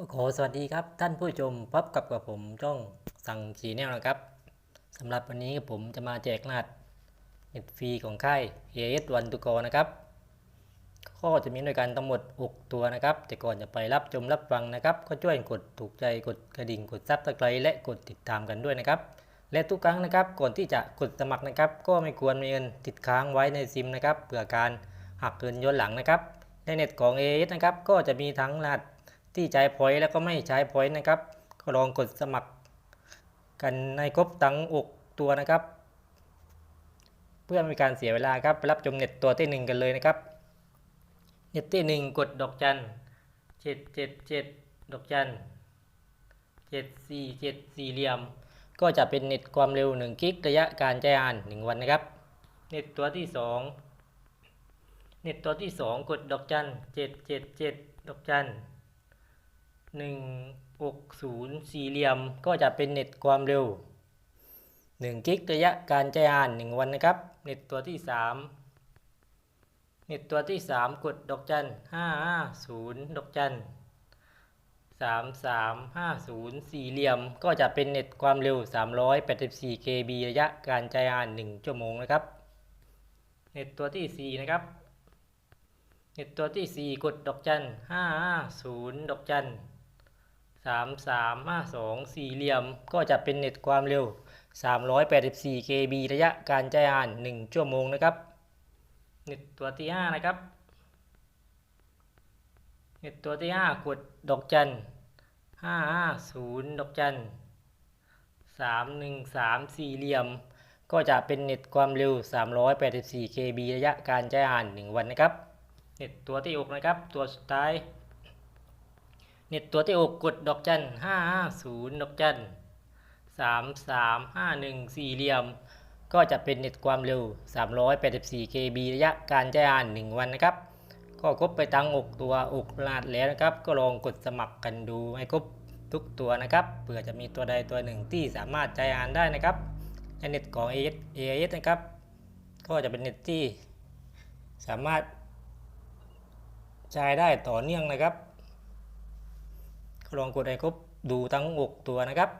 ก็ขอสวัสดีครับท่านผู้ชมพบกับกับผมจ้องสั่งสีแนวนะครับสำหรับวันนี้ผมจะมาแจกรหัสเน็ตฟรีของค่าย AS วันตุกนะครับ ก็จะมีด้วยกันทั้งหมด 6 ตัวนะครับ แต่ก่อนจะไปรับชมรับฟังนะครับ ก็ช่วยกดถูกใจกดกระดิ่งกดซับสไครต์และกดติดตามกันด้วยนะครับ และทุกครั้งนะครับก่อนที่จะกดสมัครนะครับ ก็ไม่ควรมีเงินติดค้างไว้ในซิมนะครับเพื่อการหักเงินย้อนหลังนะครับในเน็ตของ AS นะครับก็จะมีทั้งรหัส ที่ใช้พอยต์แล้วก็ไม่ใช้พอยต์นะครับ ก็ลองกดสมัคร กันในครบทั้งอกตัวนะครับ เพื่อไม่มีการเสียเวลาครับไปรับชมเน็ตตัวที่หนึ่งกันเลยนะครับ เน็ตที่หนึ่งกดดอกจันเจ็ดเจ็ดเจ็ดดอกจันเจ็ดสี่เจ็ดสี่เหลี่ยม ก็จะเป็นเน็ตความเร็วหนึ่งกิกระยะการใช้งานหนึ่งวันนะครับ เน็ตตัวที่สองเน็ตตัวที่สองกดดอกจันเจ็ดเจ็ดเจ็ดดอกจัน หนึ่งศูนย์สี่เหลี่ยมก็จะเป็นเน็ตความเร็วหนึ่งกิกระยะการใช้งานหนึ่งวันนะครับ เน็ตตัวที่สามเน็ตตัวที่สามกดดอกจันห้าห้าศูนย์ดอกจันสามสามห้าศูนย์สี่เหลี่ยมก็จะเป็นเน็ตความเร็วสามร้อยแปดสิบสี่ kb ระยะการใช้งานหนึ่งชั่วโมงนะครับ เน็ตตัวที่สี่นะครับเน็ตตัวที่สี่กดดอกจันห้าห้าศูนย์ดอกจันามสามห้าสองสี่เหลี่ยม ก็จะเป็นเน็ตความเร็วสามร้อยแปดสิบสี่ kb ระยะการใช้งานหนึ่งชั่วโมงนะครับ เน็ตตัวที่ห้านะครับ เน็ตตัวที่ห้ากดดอกจันห้าห้าศูนย์ดอกจันสามหนึ่งสามสี่เหลี่ยม ก็จะเป็นเน็ตความเร็ว 384 kb ระยะการใช้งาน 1 วันนะครับ เน็ตตัวที่ 6 นะครับ ตัวสุดท้าย เน็ตตัวที่6กกดดอกจัน550ดอกจัน3351สี่เหลี่ยม ก็จะเป็นเน็ตความเร็ว 384 kb ระยะการใช้งาน 1 วันนะครับ ก็ครบไปทั้ง6ตัว6รหัสแล้วนะครับ ก็ลองกดสมัครกันดูให้ครบทุกตัวนะครับเผื่อจะมีตัวใดตัวหนึ่งที่สามารถใช้งานได้นะครับในเน็ตของ AS AS นะครับ ก็จะเป็นเน็ตที่สามารถใช้ได้ต่อเนื่องนะครับ ลองกดไอ้ครบดูทั้ง 6 ตัวนะครับ